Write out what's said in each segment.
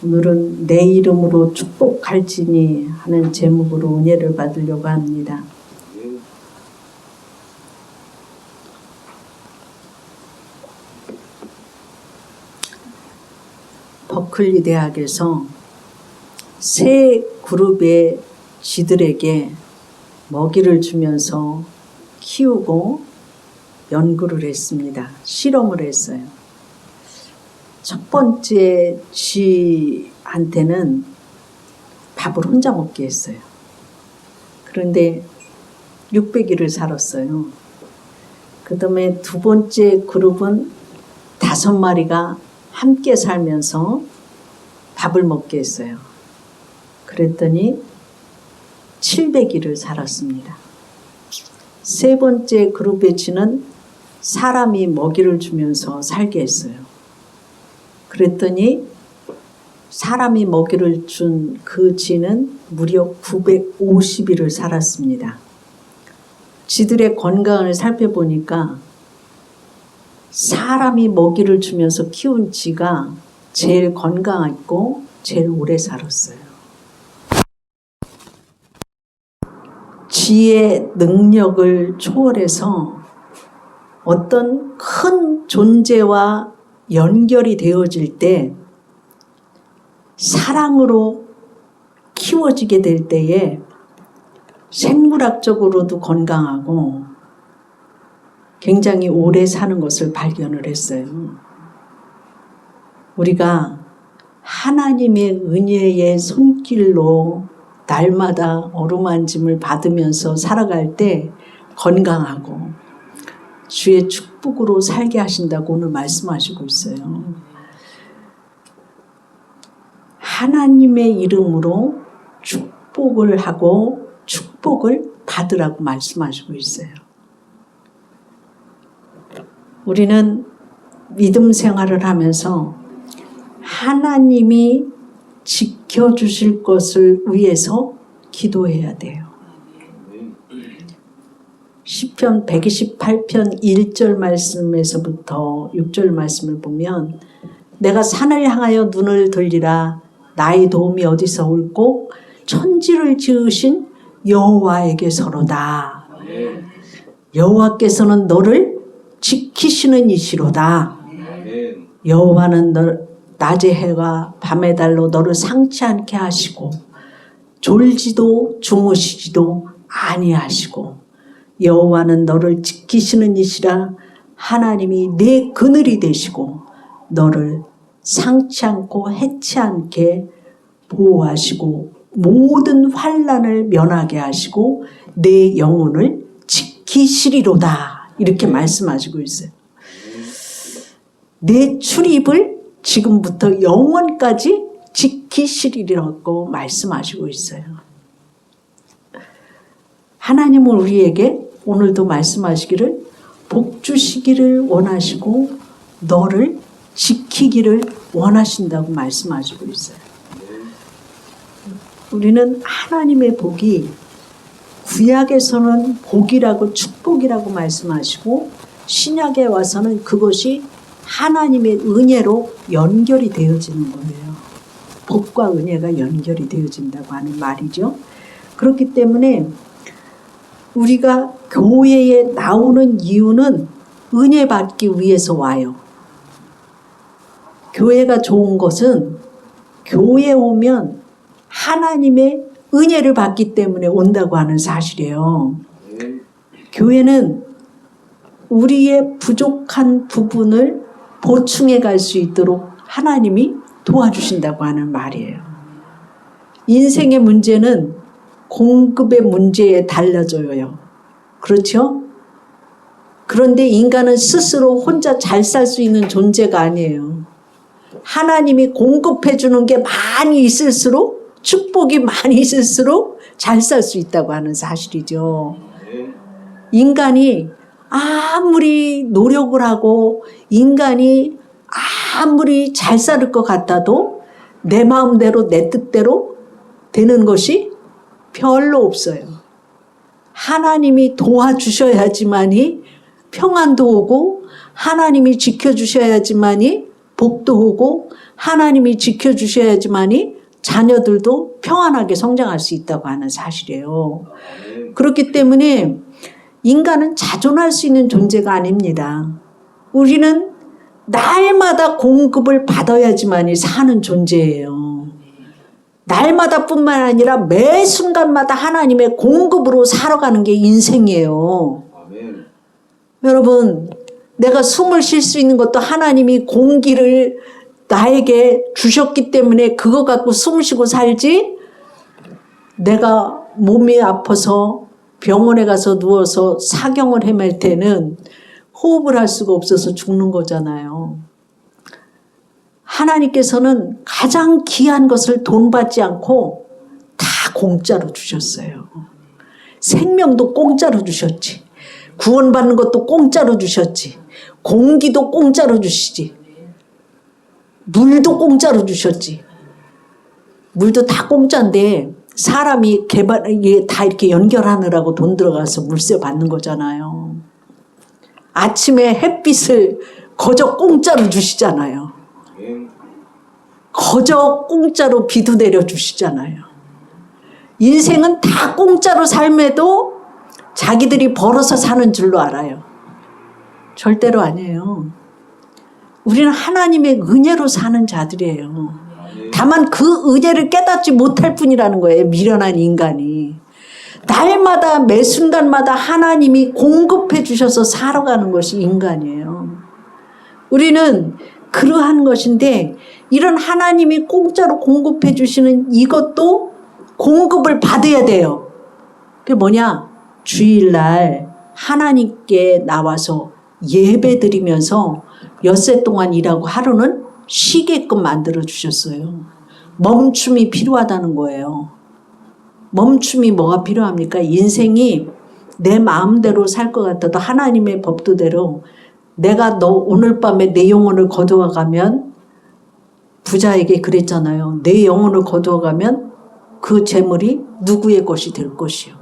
오늘은 내 이름으로 축복할지니 하는 제목으로 은혜를 받으려고 합니다. 버클리 대학에서 세 그룹의 쥐들에게 먹이를 주면서 키우고 연구를 했습니다. 실험을 했어요. 첫 번째 쥐한테는 밥을 혼자 먹게 했어요. 그런데 600일을 살았어요. 그 다음에 두 번째 그룹은 다섯 마리가 함께 살면서 밥을 먹게 했어요. 그랬더니 700일을 살았습니다. 세 번째 그룹의 쥐는 사람이 먹이를 주면서 살게 했어요. 그랬더니 사람이 먹이를 준 그 쥐는 무려 950일을 살았습니다. 쥐들의 건강을 살펴보니까 사람이 먹이를 주면서 키운 쥐가 제일 건강했고 제일 오래 살았어요. 쥐의 능력을 초월해서 어떤 큰 존재와 연결이 되어질 때 사랑으로 키워지게 될 때에 생물학적으로도 건강하고 굉장히 오래 사는 것을 발견을 했어요. 우리가 하나님의 은혜의 손길로 날마다 어루만짐을 받으면서 살아갈 때 건강하고 주의 축복으로 살게 하신다고 오늘 말씀하시고 있어요. 하나님의 이름으로 축복을 하고 축복을 받으라고 말씀하시고 있어요. 우리는 믿음 생활을 하면서 하나님이 지켜주실 것을 위해서 기도해야 돼요. 시편 128편 1절 말씀에서부터 6절 말씀을 보면 내가 산을 향하여 눈을 돌리라 나의 도움이 어디서 올고 천지를 지으신 여호와에게서로다. 여호와께서는 너를 지키시는 이시로다. 여호와는 너 낮의 해가 밤의 달로 너를 상치 않게 하시고 졸지도 주무시지도 아니하시고 여호와는 너를 지키시는 이시라 하나님이 내 그늘이 되시고 너를 상치 않고 해치 않게 보호하시고 모든 환란을 면하게 하시고 내 영혼을 지키시리로다 이렇게 말씀하시고 있어요. 내 출입을 지금부터 영원까지 지키시리라고 말씀하시고 있어요. 하나님은 우리에게 오늘도 말씀하시기를 복 주시기를 원하시고 너를 지키기를 원하신다고 말씀하시고 있어요. 우리는 하나님의 복이 구약에서는 복이라고 축복이라고 말씀하시고 신약에 와서는 그것이 하나님의 은혜로 연결이 되어지는 거예요. 복과 은혜가 연결이 되어진다고 하는 말이죠. 그렇기 때문에 우리가 교회에 나오는 이유는 은혜 받기 위해서 와요. 교회가 좋은 것은 교회에 오면 하나님의 은혜를 받기 때문에 온다고 하는 사실이에요. 교회는 우리의 부족한 부분을 보충해 갈 수 있도록 하나님이 도와주신다고 하는 말이에요. 인생의 문제는 공급의 문제에 달라져요. 그렇죠? 그런데 인간은 스스로 혼자 잘 살 수 있는 존재가 아니에요. 하나님이 공급해 주는 게 많이 있을수록 축복이 많이 있을수록 잘 살 수 있다고 하는 사실이죠. 인간이 아무리 노력을 하고 인간이 아무리 잘 살 것 같아도 내 마음대로 내 뜻대로 되는 것이 별로 없어요. 하나님이 도와주셔야지만이 평안도 오고 하나님이 지켜주셔야지만이 복도 오고 하나님이 지켜주셔야지만이 자녀들도 평안하게 성장할 수 있다고 하는 사실이에요. 그렇기 때문에 인간은 자존할 수 있는 존재가 아닙니다. 우리는 날마다 공급을 받아야지만이 사는 존재예요. 날마다 뿐만 아니라 매 순간마다 하나님의 공급으로 살아가는 게 인생이에요. 아멘. 여러분, 내가 숨을 쉴 수 있는 것도 하나님이 공기를 나에게 주셨기 때문에 그거 갖고 숨 쉬고 살지, 내가 몸이 아파서 병원에 가서 누워서 사경을 헤맬 때는 호흡을 할 수가 없어서 죽는 거잖아요. 하나님께서는 가장 귀한 것을 돈 받지 않고 다 공짜로 주셨어요. 생명도 공짜로 주셨지. 구원받는 것도 공짜로 주셨지. 공기도 공짜로 주시지. 물도 공짜로 주셨지. 물도 다 공짜인데 사람이 개발 이게 다 이렇게 연결하느라고 돈 들어가서 물세 받는 거잖아요. 아침에 햇빛을 거저 공짜로 주시잖아요. 거저 공짜로 비도 내려 주시잖아요. 인생은 다 공짜로 삶에도 자기들이 벌어서 사는 줄로 알아요. 절대로 아니에요. 우리는 하나님의 은혜로 사는 자들이에요. 다만 그 은혜를 깨닫지 못할 뿐이라는 거예요. 미련한 인간이. 날마다 매 순간마다 하나님이 공급해 주셔서 살아가는 것이 인간이에요. 우리는 그러한 것인데 이런 하나님이 공짜로 공급해 주시는 이것도 공급을 받아야 돼요. 그게 뭐냐? 주일날 하나님께 나와서 예배 드리면서 엿새 동안 일하고 하루는 쉬게끔 만들어 주셨어요. 멈춤이 필요하다는 거예요. 멈춤이 뭐가 필요합니까? 인생이 내 마음대로 살 것 같아도 하나님의 법도대로 내가 너 오늘 밤에 내 영혼을 거두어 가면 부자에게 그랬잖아요. 내 영혼을 거두어 가면 그 재물이 누구의 것이 될 것이요.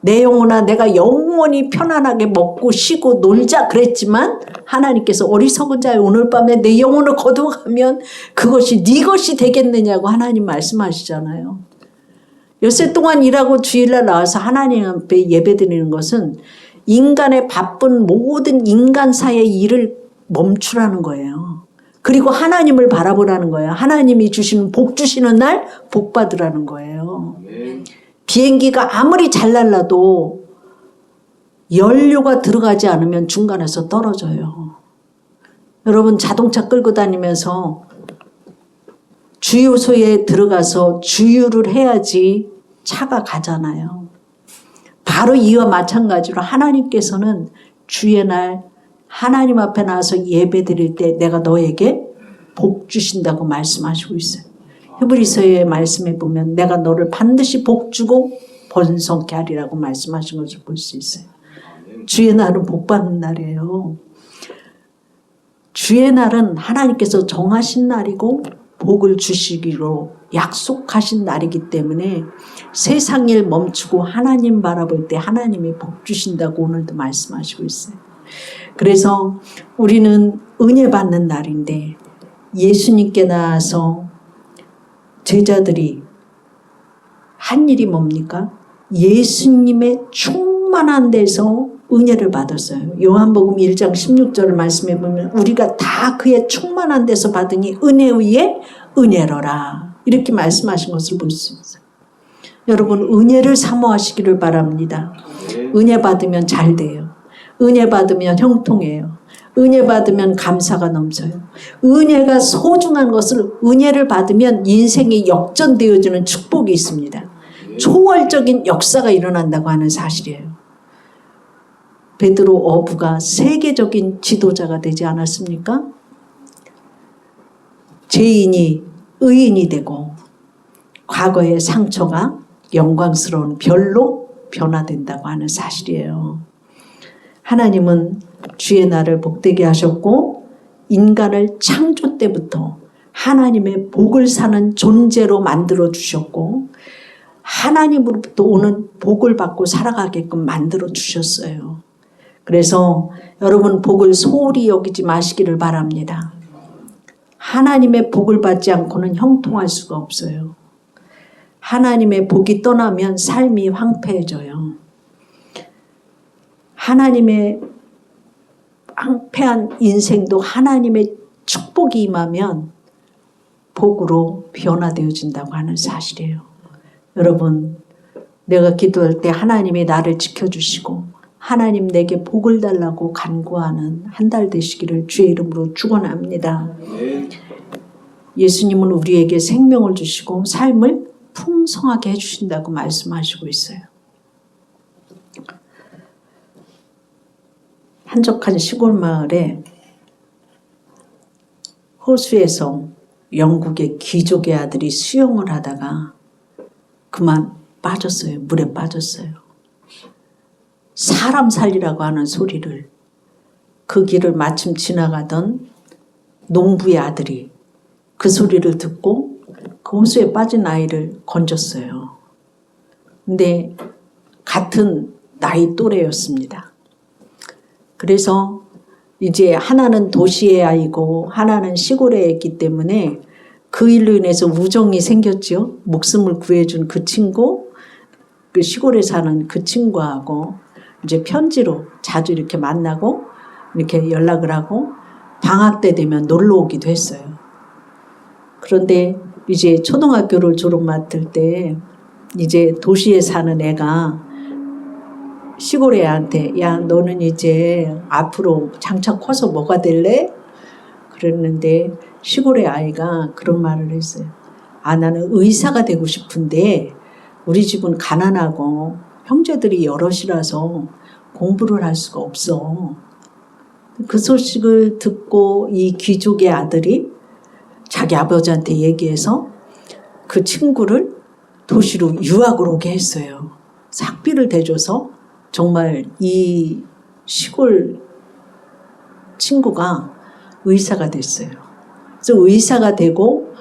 내 영혼아 내가 영원히 편안하게 먹고 쉬고 놀자 그랬지만 하나님께서 어리석은 자의 오늘 밤에 내 영혼을 거두어 가면 그것이 네 것이 되겠느냐고 하나님 말씀하시잖아요. 엿새 동안 일하고 주일날 나와서 하나님 앞에 예배드리는 것은 인간의 바쁜 모든 인간사의 일을 멈추라는 거예요. 그리고 하나님을 바라보라는 거예요. 하나님이 주시는 복 주시는 날 복 받으라는 거예요. 비행기가 아무리 잘 날라도 연료가 들어가지 않으면 중간에서 떨어져요. 여러분 자동차 끌고 다니면서 주유소에 들어가서 주유를 해야지 차가 가잖아요. 바로 이와 마찬가지로 하나님께서는 주의 날 하나님 앞에 나와서 예배 드릴 때 내가 너에게 복 주신다고 말씀하시고 있어요. 히브리서의 말씀에 보면 내가 너를 반드시 복 주고 번성케 하리라고 말씀하신 것을 볼 수 있어요. 주의 날은 복 받는 날이에요. 주의 날은 하나님께서 정하신 날이고 복을 주시기로 약속하신 날이기 때문에 세상 일 멈추고 하나님 바라볼 때 하나님이 복 주신다고 오늘도 말씀하시고 있어요. 그래서 우리는 은혜 받는 날인데 예수님께 나와서 제자들이 한 일이 뭡니까? 예수님의 충만한 데서 은혜를 받았어요. 요한복음 1장 16절 말씀해 보면 우리가 다 그의 충만한 데서 받으니 은혜 위에 은혜로라. 이렇게 말씀하신 것을 볼 수 있어요. 여러분 은혜를 사모하시기를 바랍니다. 아멘. 은혜 받으면 잘 돼요. 은혜 받으면 형통해요. 은혜 받으면 감사가 넘쳐요. 은혜가 소중한 것을 은혜를 받으면 인생이 역전되어지는 축복이 있습니다. 초월적인 역사가 일어난다고 하는 사실이에요. 베드로 어부가 세계적인 지도자가 되지 않았습니까? 죄인이 의인이 되고 과거의 상처가 영광스러운 별로 변화된다고 하는 사실이에요. 하나님은 주의 날을 복되게 하셨고 인간을 창조 때부터 하나님의 복을 사는 존재로 만들어 주셨고 하나님으로부터 오는 복을 받고 살아가게끔 만들어 주셨어요. 그래서 여러분 복을 소홀히 여기지 마시기를 바랍니다. 하나님의 복을 받지 않고는 형통할 수가 없어요. 하나님의 복이 떠나면 삶이 황폐해져요. 하나님의 황폐한 인생도 하나님의 축복이 임하면 복으로 변화되어진다고 하는 사실이에요. 여러분, 내가 기도할 때 하나님이 나를 지켜주시고 하나님 내게 복을 달라고 간구하는 한 달 되시기를 주의 이름으로 축원합니다. 예수님은 우리에게 생명을 주시고 삶을 풍성하게 해주신다고 말씀하시고 있어요. 한적한 시골 마을에 호수에서 영국의 귀족의 아들이 수영을 하다가 그만 빠졌어요. 물에 빠졌어요. 사람 살리라고 하는 소리를 그 길을 마침 지나가던 농부의 아들이 그 소리를 듣고 그 호수에 빠진 아이를 건졌어요. 근데 같은 나이 또래였습니다. 그래서 이제 하나는 도시의 아이고 하나는 시골의 애기 때문에 그 일로 인해서 우정이 생겼죠. 목숨을 구해준 그 친구, 그 시골에 사는 그 친구하고 이제 편지로 자주 이렇게 만나고 이렇게 연락을 하고 방학 때 되면 놀러 오기도 했어요. 그런데 이제 초등학교를 졸업 맡을 때 이제 도시에 사는 애가 시골 애한테 야 너는 이제 앞으로 장차 커서 뭐가 될래? 그랬는데 시골의 아이가 그런 말을 했어요. 아 나는 의사가 되고 싶은데 우리 집은 가난하고 형제들이 여럿이라서 공부를 할 수가 없어. 그 소식을 듣고 이 귀족의 아들이 자기 아버지한테 얘기해서 그 친구를 도시로 유학을 오게 했어요. 학비를 대줘서 정말 이 시골 친구가 의사가 됐어요. 그래서 의사가 되고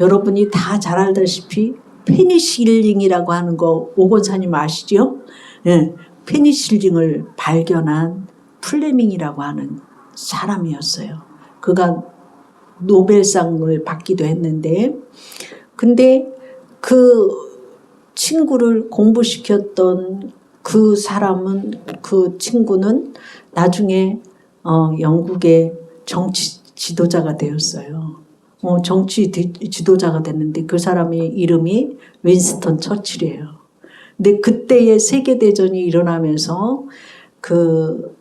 여러분이 다 잘 알다시피 페니실링이라고 하는 거 오건사님 아시죠? 예, 페니실링을 발견한 플레밍이라고 하는 사람이었어요. 그가 노벨상을 받기도 했는데 근데 그 친구를 공부시켰던 그 사람은 그 친구는 나중에 어, 영국의 정치 지도자가 되었어요. 어, 정치 디- 지도자가 됐는데 그 사람의 이름이 윈스턴 처칠이에요. 근데 그때의 세계 대전이 일어나면서 그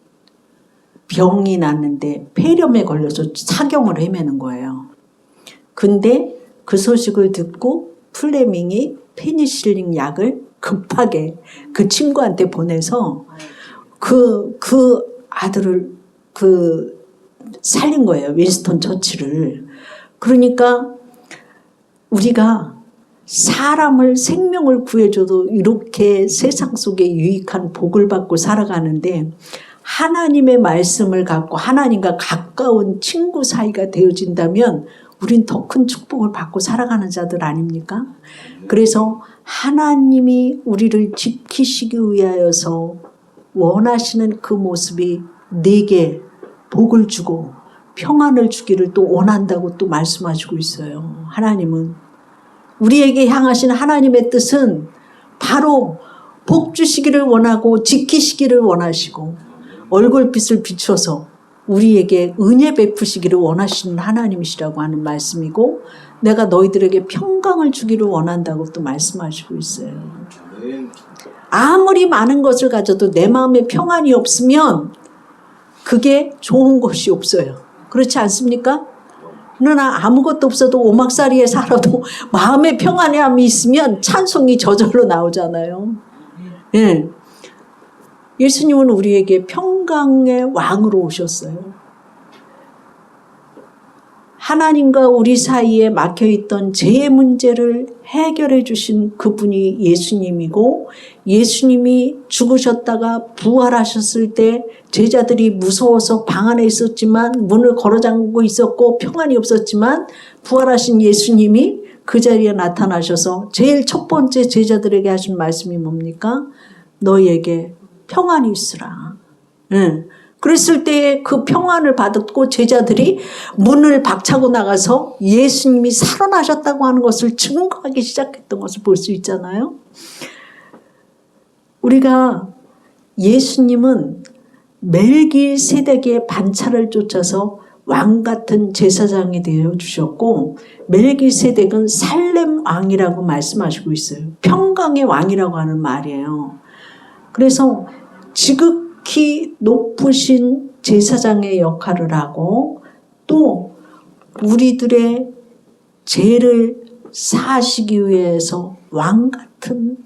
병이 났는데 폐렴에 걸려서 사경을 헤매는 거예요. 근데 그 소식을 듣고 플레밍이 페니실린 약을 급하게 그 친구한테 보내서 그, 그 아들을 그 살린 거예요. 윈스턴 처치를. 그러니까 우리가 사람을 생명을 구해줘도 이렇게 세상 속에 유익한 복을 받고 살아가는데 하나님의 말씀을 갖고 하나님과 가까운 친구 사이가 되어진다면 우린 더 큰 축복을 받고 살아가는 자들 아닙니까? 그래서 하나님이 우리를 지키시기 위하여서 원하시는 그 모습이 내게 복을 주고 평안을 주기를 또 원한다고 또 말씀하시고 있어요. 하나님은 우리에게 향하신 하나님의 뜻은 바로 복 주시기를 원하고 지키시기를 원하시고 얼굴빛을 비춰서 우리에게 은혜 베푸시기를 원하시는 하나님이시라고 하는 말씀이고 내가 너희들에게 평강을 주기를 원한다고 또 말씀하시고 있어요. 아무리 많은 것을 가져도 내 마음에 평안이 없으면 그게 좋은 것이 없어요. 그렇지 않습니까? 그러나 아무것도 없어도 오막살이에 살아도 마음의 평안함이 있으면 찬송이 저절로 나오잖아요. 예. 예수님은 우리에게 평강의 왕으로 오셨어요. 하나님과 우리 사이에 막혀 있던 죄의 문제를 해결해 주신 그분이 예수님이고 예수님이 죽으셨다가 부활하셨을 때 제자들이 무서워서 방 안에 있었지만 문을 걸어 잠그고 있었고 평안이 없었지만 부활하신 예수님이 그 자리에 나타나셔서 제일 첫 번째 제자들에게 하신 말씀이 뭡니까? 너희에게 평안이 있으라. 예. 그랬을 때그 평안을 받았고 제자들이 문을 박차고 나가서 예수님이 살아나셨다고 하는 것을 증거하기 시작했던 것을 볼 수 있잖아요. 우리가 예수님은 멜기 세덱의 반차를 쫓아서 왕 같은 제사장이 되어 주셨고 멜기 세덱은 살렘 왕이라고 말씀하시고 있어요. 평강의 왕이라고 하는 말이에요. 그래서 지극 히 높으신 제사장의 역할을 하고 또 우리들의 죄를 사하시기 위해서 왕 같은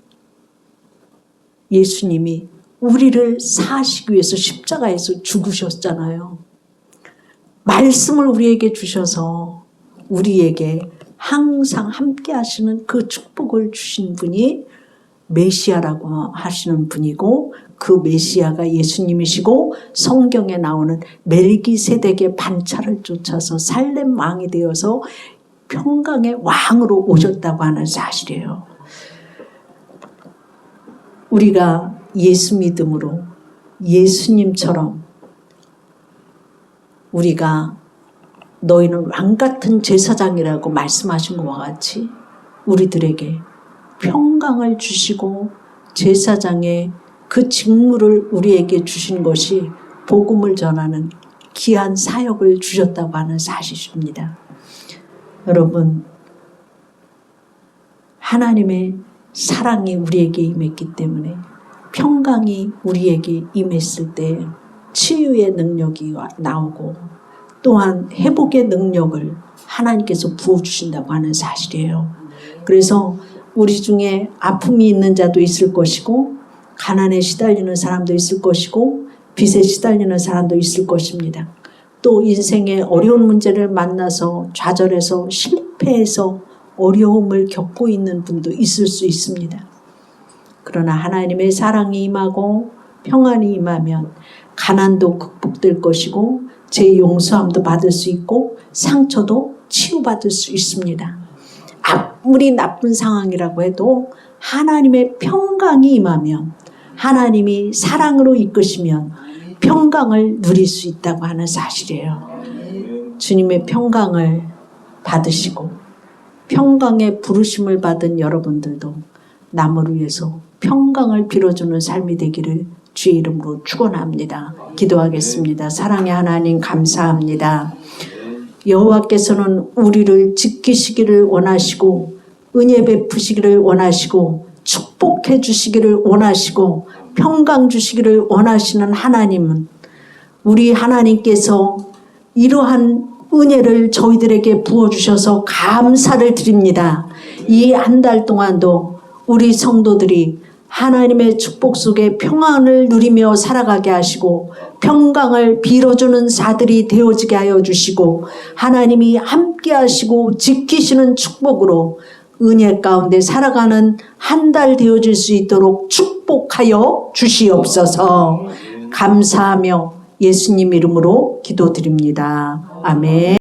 예수님이 우리를 사하시기 위해서 십자가에서 죽으셨잖아요. 말씀을 우리에게 주셔서 우리에게 항상 함께 하시는 그 축복을 주신 분이 메시아라고 하시는 분이고 그 메시아가 예수님이시고 성경에 나오는 멜기세덱의 반차를 쫓아서 살렘 왕이 되어서 평강의 왕으로 오셨다고 하는 사실이에요. 우리가 예수 믿음으로 예수님처럼 우리가 너희는 왕 같은 제사장이라고 말씀하신 것과 같이 우리들에게 평강을 주시고 제사장의 그 직무를 우리에게 주신 것이 복음을 전하는 귀한 사역을 주셨다고 하는 사실입니다. 여러분, 하나님의 사랑이 우리에게 임했기 때문에 평강이 우리에게 임했을 때 치유의 능력이 나오고 또한 회복의 능력을 하나님께서 부어주신다고 하는 사실이에요. 그래서 우리 중에 아픔이 있는 자도 있을 것이고 가난에 시달리는 사람도 있을 것이고 빚에 시달리는 사람도 있을 것입니다. 또 인생의 어려운 문제를 만나서 좌절해서 실패해서 어려움을 겪고 있는 분도 있을 수 있습니다. 그러나 하나님의 사랑이 임하고 평안이 임하면 가난도 극복될 것이고 제 용서함도 받을 수 있고 상처도 치유받을 수 있습니다. 아무리 나쁜 상황이라고 해도 하나님의 평강이 임하면 하나님이 사랑으로 이끄시면 평강을 누릴 수 있다고 하는 사실이에요. 주님의 평강을 받으시고 평강의 부르심을 받은 여러분들도 남을 위해서 평강을 빌어주는 삶이 되기를 주의 이름으로 축원합니다. 기도하겠습니다. 사랑의 하나님 감사합니다. 여호와께서는 우리를 지키시기를 원하시고 은혜 베푸시기를 원하시고 축복해 주시기를 원하시고 평강 주시기를 원하시는 하나님은 우리 하나님께서 이러한 은혜를 저희들에게 부어주셔서 감사를 드립니다. 이 한 달 동안도 우리 성도들이 하나님의 축복 속에 평안을 누리며 살아가게 하시고 평강을 빌어주는 자들이 되어지게 하여 주시고 하나님이 함께 하시고 지키시는 축복으로 은혜 가운데 살아가는 한 달 되어질 수 있도록 축복하여 주시옵소서 감사하며 예수님 이름으로 기도드립니다. 아멘.